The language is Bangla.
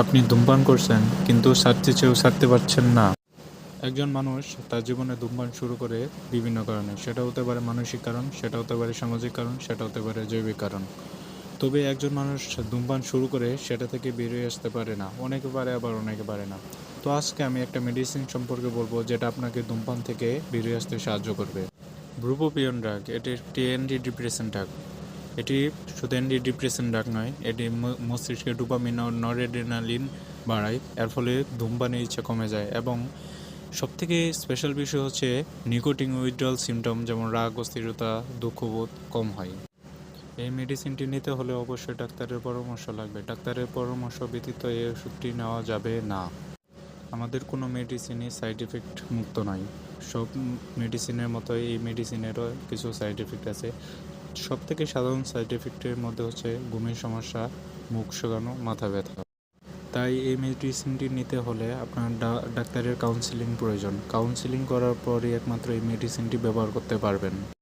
আপনি ধূমপান করছেন, কিন্তু ছাড়তে চেয়েও ছাড়তে পারছেন না। একজন মানুষ তার জীবনে ধূমপান শুরু করে বিভিন্ন কারণে। সেটা হতে পারে মানসিক কারণ, সেটা হতে পারে সামাজিক কারণ, সেটা হতে পারে জৈবিক কারণ। তবে একজন মানুষ ধূমপান শুরু করে সেটা থেকে বেরিয়ে আসতে পারে না। অনেকে পারে, আবার অনেকে পারে না। তো আজকে আমি একটা মেডিসিন সম্পর্কে বলব, যেটা আপনাকে ধূমপান থেকে বেরিয়ে আসতে সাহায্য করবে। ব্রুপোপিয়ন ড্রাগ এটি একটি অ্যান্টি ডিপ্রেশন ড্রাগ এটি শুধু অ্যান্টি ডিপ্রেশন ড্রাগ নয়, এটি মস্তিষ্কে ডোপামিন ও নরেড্রেনালিন বাড়ায়। এর ফলে ধূমপানের ইচ্ছা কমে যায় এবং সবথেকে স্পেশাল বিষয় হচ্ছে নিকোটিন উইথড্রল সিমটম যেমন রাগ, অস্থিরতা, দুঃখবোধ কম হয়। এই মেডিসিনটি নিতে হলে অবশ্যই ডাক্তারের পরামর্শ লাগবে। ডাক্তারের পরামর্শ ব্যতীত এই ওষুধটি নেওয়া যাবে না। আমাদের কোনো মেডিসিনই সাইড এফেক্ট মুক্ত নয়। সব মেডিসিনের মতো এই মেডিসিনেরও কিছু সাইড এফেক্ট আছে। সব থেকে সাধারণ সাইড এফেক্টের মধ্যে হচ্ছে ঘুমের সমস্যা, মুখ শোকানো, মাথা ব্যথা। তাই এই মেডিসিনটি নিতে হলে আপনার ডাক্তারের কাউন্সিলিং প্রয়োজন। কাউন্সিলিং করার পরই একমাত্র এই মেডিসিনটি ব্যবহার করতে পারবেন।